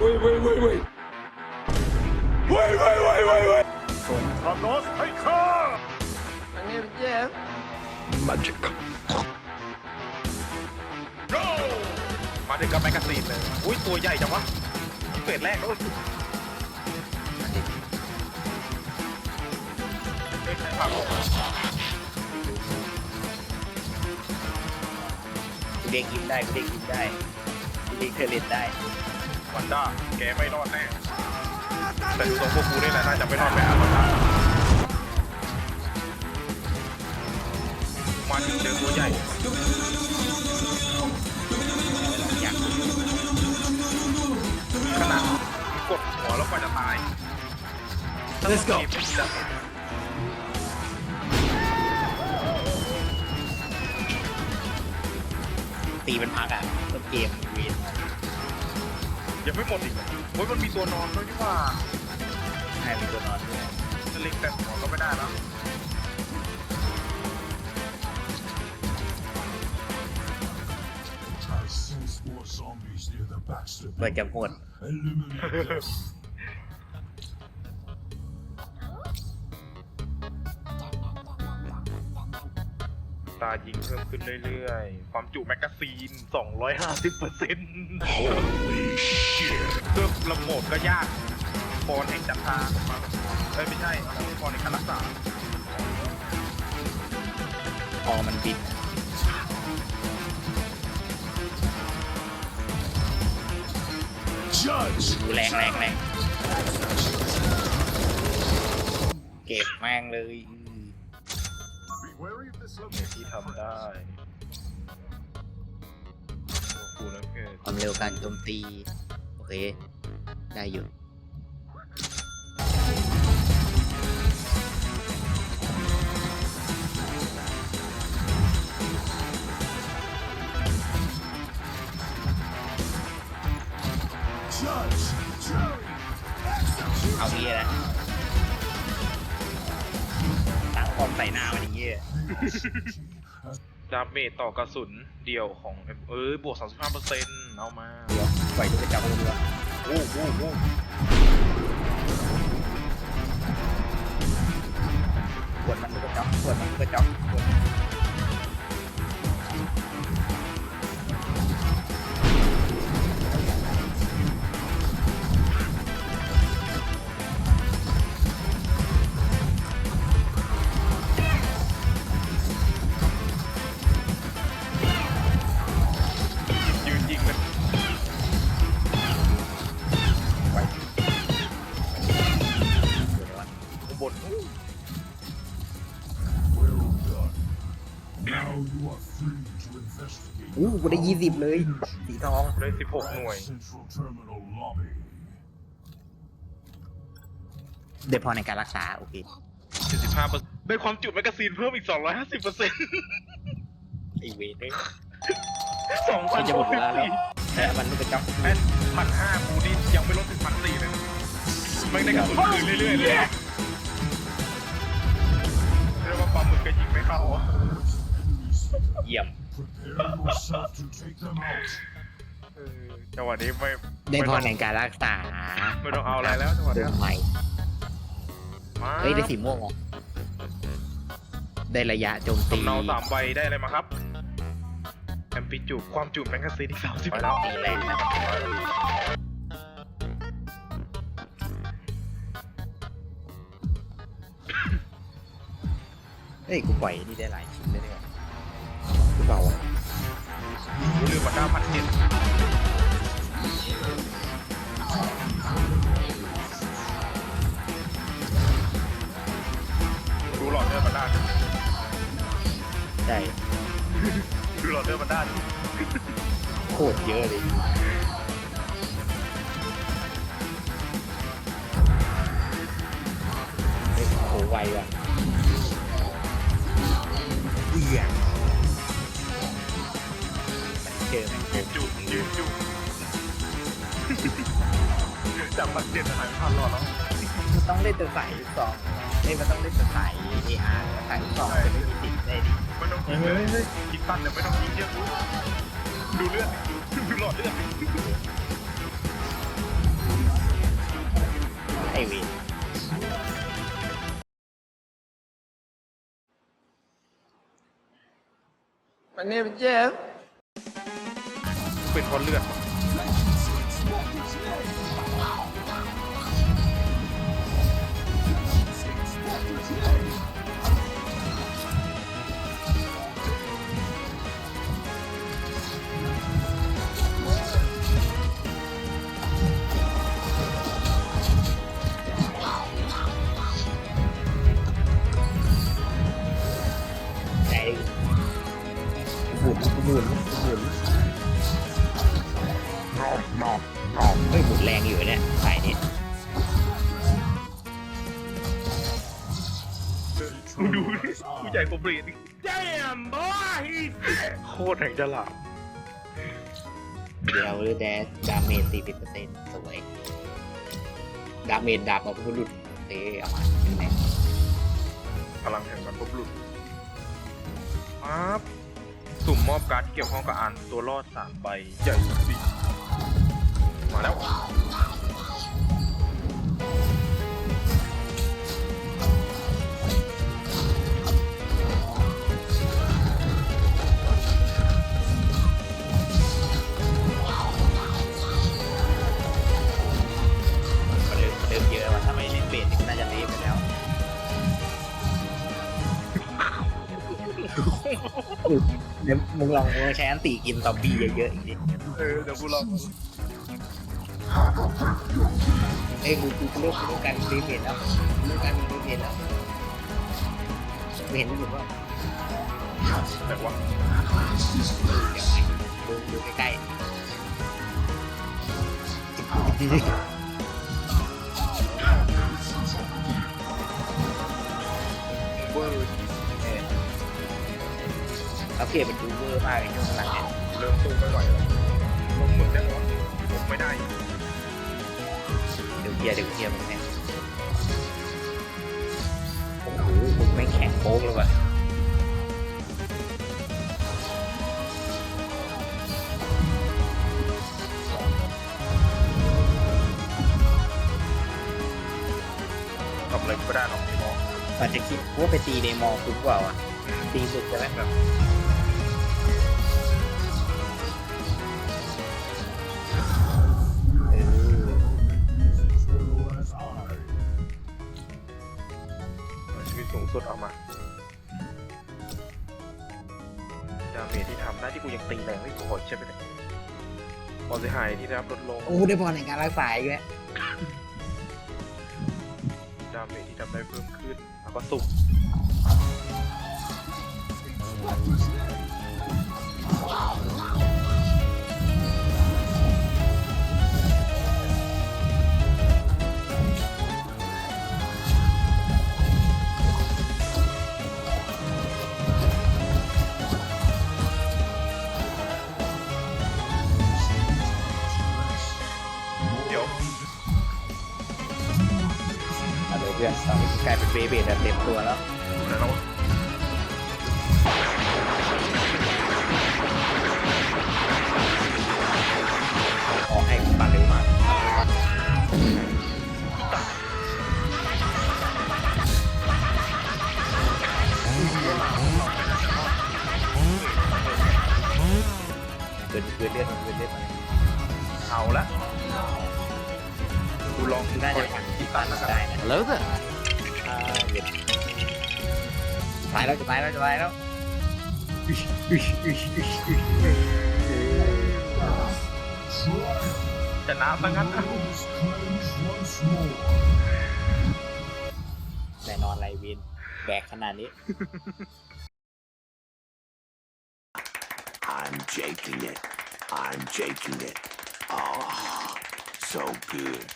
Wait, wait, wait, wait. Wait, wait, wait, wait, wait. ทานอสให้ข้า Magic. go มาถึงกับแมกกาซีนเลย อุ้ยตัวใหญ่จังวะเฟสแรกแล้วเฮ้ยใครผลักออกมากูเด็กยิ้มได้กูเด็กยิ้มได้กูเด็กเธอเล่นได้ วันด้าแกไม่รอดแน่ แต่ทรงพวกกูนี่แหละน่าจะไม่รอดไปอะวันด้ามาถึงเจอตัวใหญ่อยากขนาดกดหัวแล้วกว่าจะตาย Let's go. ตีเป็นพักอะต้นเกมวีน ยังไม่หมดอีกเหรอโอ้ยมันมีตัวนอนด้วยนี่หว่าแห้มีตัวนอนด้วยจะลิงแต่หัวก็ไม่ได้แล้วเปิดจะหมด Eliminate them. ตายิงเพิ่มขึ้นเรื่อยๆ ความจุแมกกาซีน 250เปอร์เซ็นต์เพิ่มระโหมดก็ยากฟอนแห่งจันทราเอ้ยไม่ใช่ฟอนแห่งการรักษาพอมันบิน Judge! ดูแรงแรงแรงเก็บแม่งเลย Be wary of this ที่ทำได้โอ้โหแล้วเกิดความเร็วการโจมตี โอเค ได้อยู่ เอางี้นะ ใส่หน้ามันอย่างเงี้ยดาเมจต่อกระสุนเดี่ยวของเอ้ยบวก 35เปอร์เซ็นต์เอามาเดี๋ยวปล่อยลูกกระจับมือโอ้โหโอ้โหขวดมันลูกกระจับขวดมันลูกกระจับขวด กูได้ยี่สิบเลย สีทองได้16หน่วย Central Terminal Lobby. เดี๋ยวพอในการรักษา โอเค75เปอร์ได้ความจุแมกกาซีนเพิ่มอีก250เปอร์เซ็นต์ไอเวทเลยสองพัมันนจะหมดเวลาแล้วแต่มันลูกกระจับแม่พันห้ากูนี่ยังไม่ลดถึงพันสี่เลยไม่ได้กระสุนคืนเรื่อยๆเลยเรียกว่าความมึงก็ยิงไม่เข้าอะ เยี่ยม Prepare yourself to take them out. เออจังหวะนี้ไม่ได้พม่อต้งในการรักษาไม่ต้องเอาอะไรแล้วจังหวะเดิเนี้ยนใหม่มาเฮ้ยได้สีม่วงเหรอได้ระยะโจมตีสำเนาสามใบได้อะไรมาครับแอมปิจูความจุแมกกาซีนอีกสามสิบแล้วตีแรงนะเฮ้ยกูปล่อยนี่ได้หลายชิ้นเลยเนี่ย กูเบาอะกูลืมมาเก้าพันเจ็ดดูหลอดเลือดมันได้ได้ดูหลอดเลือดมันได้โคตรเยอะเลยเฮ้ยโหไวว่ะเอียง เจอเจอจุยืนจุจากพันเจ็ดหายพันหลอดแล้วมันต้องเล่นตัวสายลูกซองเอ้ยมันต้องเล่นตัวสายเออาร์สายลูกซองจะไม่มีติดได้ดิไม่ต้องยิงเลยยิงตันแต่ไม่ต้องยิงเยอะดูเลือดดูหลอดเลือดไอวนมันเนี่ยเจ็บ เป็นเพราะเลือดหมุนหมุน ผู้ใหญ่กว่าเบรดอีก Damn boy โคตรแห่งฉลาดเดียวหรือแดสดาเมจสี่สิบเปอร์เซ็นต์สวย ดาเมจดาบของผู้หลุดเอ๊เอามาเป็นไงพลังแห่งบรรพบุรุษปั๊บสุ่มมอบการ์ดที่เกี่ยวข้องกับอ่านตัวรอดสามใบใหญ่สิมาแล้ว เดี๋ยวมึงลองมึงลองใช้อันตีกินซอมบี้เยอะๆอีกดิเออเดี๋ยวกูลองเอ้ยกูกูกูเลือกกูเลือกการรีเมทแล้วกูเลือกการรีเมทแล้วเห็นอยู่ว่าแต่ว่าดูดูใกล้ๆ อัปเกรดเป็นดูเวอร์มากเลยช่วงหลังเนี่ยเริ่มสู้ไม่ไหวแล้วลงมือได้หรอลงไม่ได้เดี๋ยวเกียร์เดี๋ยวเกียร์มึงเนี่ยโอ้โหมึงไม่งแข็งโป๊กเลยว่ะทำอะไรไม่ได้หรอกพี่มองอาจจะคิดว่าไปตีในมอคุ้มกว่าว่ะตีสุดใช่ไหมแบบ สูงสุดเอามาดาเมจที่ทำได้ที่กูยังตีแรงไม่พอใช่ไหมเนี่ยความเสียหายที่ได้รับลดลงโอ้ได้บอลในการรักษาอีกแล้วดาเมจที่ทำได้เพิ่มขึ้นแล้วก็สุ่ม เป็นเบเบดแบบเต็มตัวแล้วแล้วเราขอให้มันมาเร็วมากเกินเกินเลือดมันเกินเลือดมันเอาละกูลองน่าจะปล่ฝัอยนที่บ้านมันได้นะ Hello there. อ่าเด็ดตายแล้วจะตายแล้วจะตายแล้วชนะซะงั้นนะ Is cleansed once more. แน่นอนไรวิน แบกขนาดนี้ I'm jaking it. I'm jaking it. Oh, so good.